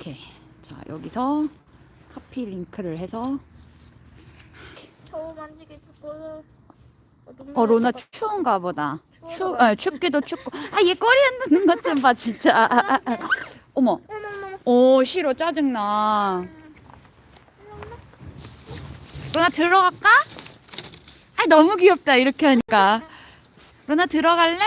이렇게. 자 여기서 카피 링크를 해서. 저 만지기 자꾸 어 로나 추운가 보다. 추 아, 춥기도 춥고. 아 얘 꼬리 흔드는 것 좀 봐 진짜. 아, 아, 아. 어머. 오 싫어 짜증나. 로나 들어갈까? 아 너무 귀엽다 이렇게 하니까. 로나 들어갈래?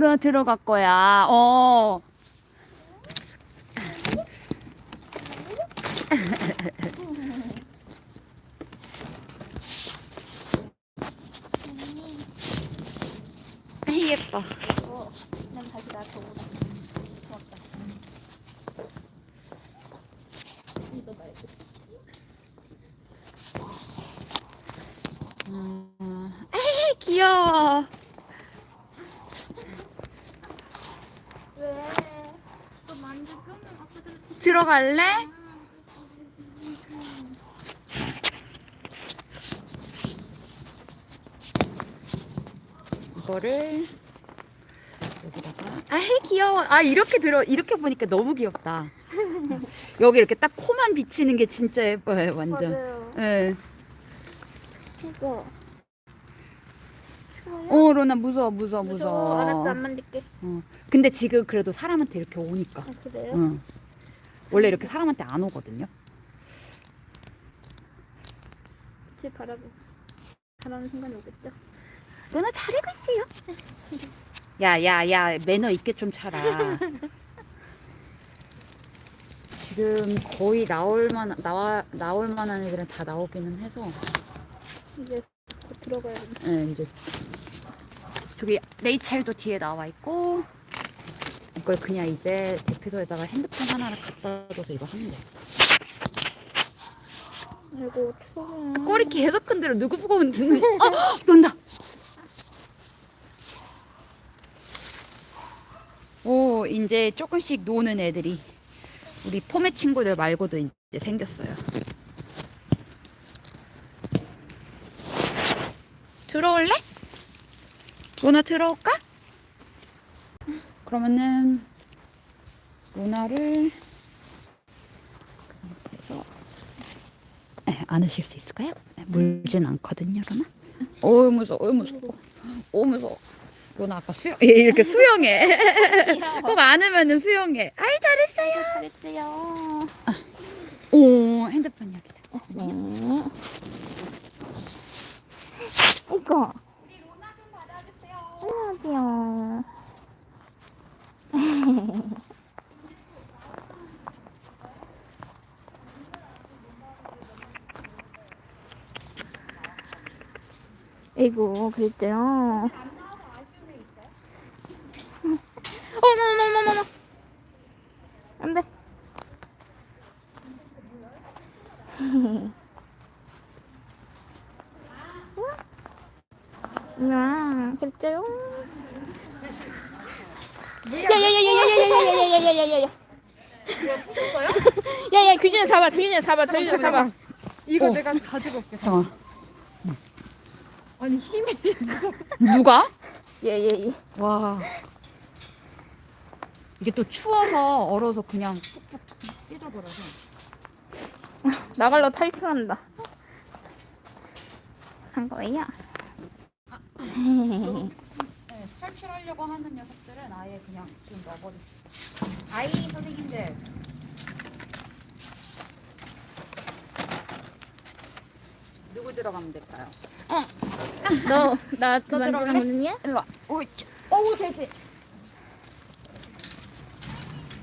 로나 들어갈 거야. 어. 아, 예뻐 어, 난 다시 나한테 오라 고맙다 이거 말고 어, 에이 귀여워 왜? 또 만질 병을 갖다 들 들어갈래? 이거를 여기다가. 아 귀여워. 아 이렇게 들어 이렇게 보니까 너무 귀엽다. 여기 이렇게 딱 코만 비치는 게 진짜 예뻐요 완전. 맞아요. 예. 이거. 추워요? 어 로나 무서워 무서워 무서워. 알았어 안 무서워 만질게. 근데 지금 그래도 사람한테 이렇게 오니까. 아 그래요? 응. 원래 이렇게 사람한테 안 오거든요 제 바라보 바라는 순간 오겠죠? 로나 잘하고 있어요. 야야야 매너 있게 좀 차라. 지금 거의 나올 만 나와 나올 만한 애들은 다 나오기는 해서 이제 곧 들어가야 돼 예, 이제 저기 레이첼도 뒤에 나와 있고 이걸 그냥 이제 대피소에다가 핸드폰 하나를 갖다 줘서 이거 하면 돼. 아이고 추워 꼬리 계속 흔들어 누구 보고 흔드는? 어 논다. 오 이제 조금씩 노는 애들이 우리 포메 친구들 말고도 이제 생겼어요. 들어올래? 로나 들어올까? 그러면은 로나를 그래서 안으실 수 있을까요? 네, 물진 않거든요, 로나. 오 무서워, 오 무서워, 오 무서워. 로나 아까 수영, 얘 이렇게 수영해. 꼭 안으면은 수영해. 아이 잘했어요. 잘했어요 오 핸드폰 여기다. 네 이거 안녕하세요 이거 그랬대요 어머머머머머 안돼 야, 그랬어요? 야야야야야야야야야야야야야야. 쳤어요? 야야 규진아 잡아, 규진아 잡아, 규진아 잡아. 이거 어. 내가 가지고 올게. 잠깐. 아니 힘이 누가? 예예 예. 와. 이게 또 추워서 얼어서 그냥 삐져버려서. 나갈러 탈출한다. 한 거예요? 네, 탈출하려고 하는 녀석들은 아예 그냥 지금 넣어버리. 아이 선생님들. 누구 들어가면 될까요? 너, 나너 들어갈래? 만지는군요? 일로 와. 오, 쭈. 오, 돼지.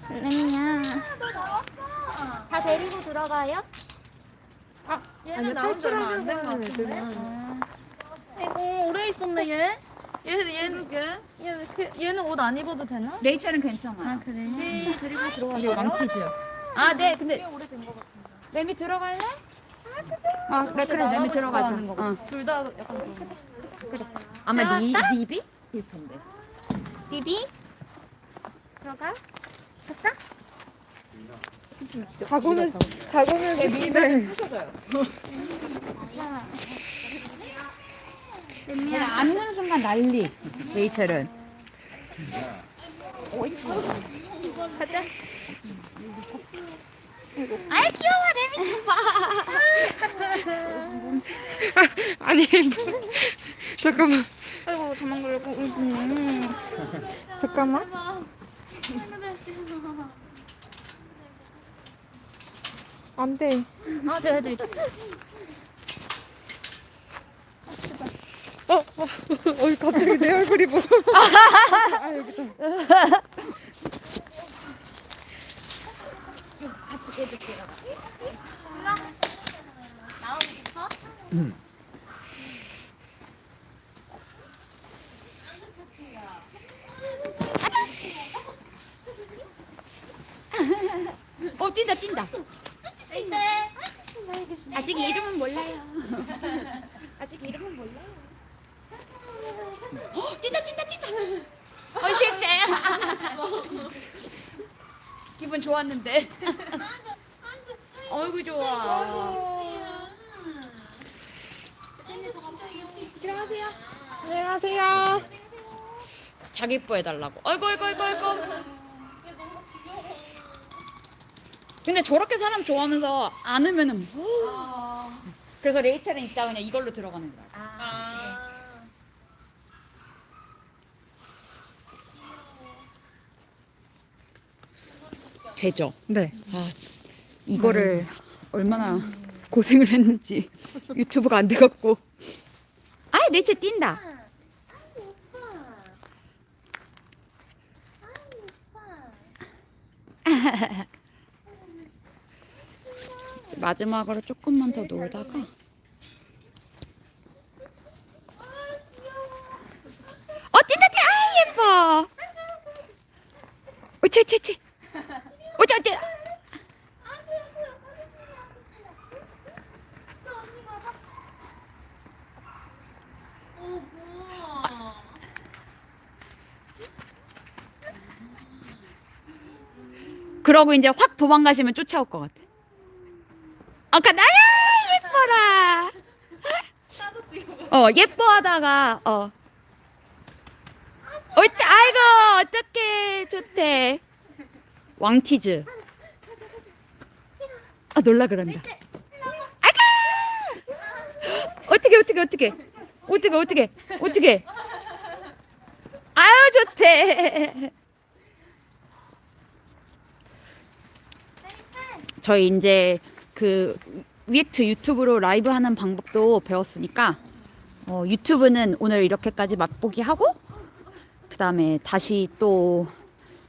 lem이야. 다 데리고 들어가요? 얘는 나온 지 얼마 안된 것 같은데. 아이고 오래 있었네 얘. 얘 얘는 얘는 그, 얘는 옷 안 입어도 되나? 레이첼은 괜찮아요. 그래. 네 데리고 이게 들어가요. 왕티즈요. 아, 네, 근데 오래된 것 같은데. 레미 들어갈래? 아, 그래, 그래, 레미 들어가자. 어. 둘다 약간 그런. 아마 리, 리비? 일 텐데. 비비 들어가. 갈까? 가고는 가고는. 렘이야. 그냥 앉는 순간 난리. 레이첼은. 가자. 아이 귀여워 레미 좀 봐. 아니 잠깐만 아이고 도망가려고. 음. 잠깐만. 안 돼. 아, 네, 네. 어, 어, 어 갑자기 내 얼굴이 보여 아 여기다 어 뛴다 뛴다. 아직 이름은 몰라요. 아직 이름은 몰라요. 어, 뛴다 뛴다 뛴다. 어 실제. 기분 좋았는데. 어이구 좋아. 안녕하세요 자기 뽀 해달라고. 어이구 어이구 어이구 어이구. 근데 저렇게 사람 좋아하면서 안으면은 뭐. 그래서 레이첼은 이따 그냥 이걸로 들어가는 거야. 되죠. 네 아, 이거를 얼마나 고생을 했는지 유튜브가 안 돼갖고. 아, 레이첼 뛴다. 마지막으로 조금만 더 놀다가. 어 뛴다 뛴다. 아 예뻐. 어찌 어찌 어찌 어찌 어찌 그러고 이제 확 도망가시면 쫓아올 것 같아. 어 가나야 예뻐라. 어 예뻐하다가 어. 어찌 아이고 어떡해. 좋대. 왕티즈. 아 놀라 그런다. 아이고! 어떻게 어떻게 어떻게 어떻게 어떻게 어떻게 아유 좋대 저희 이제 그 위액트 유튜브로 라이브 하는 방법도 배웠으니까 어, 유튜브는 오늘 이렇게까지 맛보기 하고 그 다음에 다시 또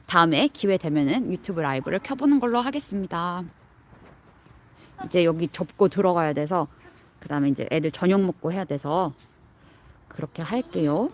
다음에 기회 되면은 유튜브 라이브를 켜보는 걸로 하겠습니다. 이제 여기 접고 들어가야 돼서 그 다음에 이제 애들 저녁 먹고 해야 돼서 그렇게 할게요.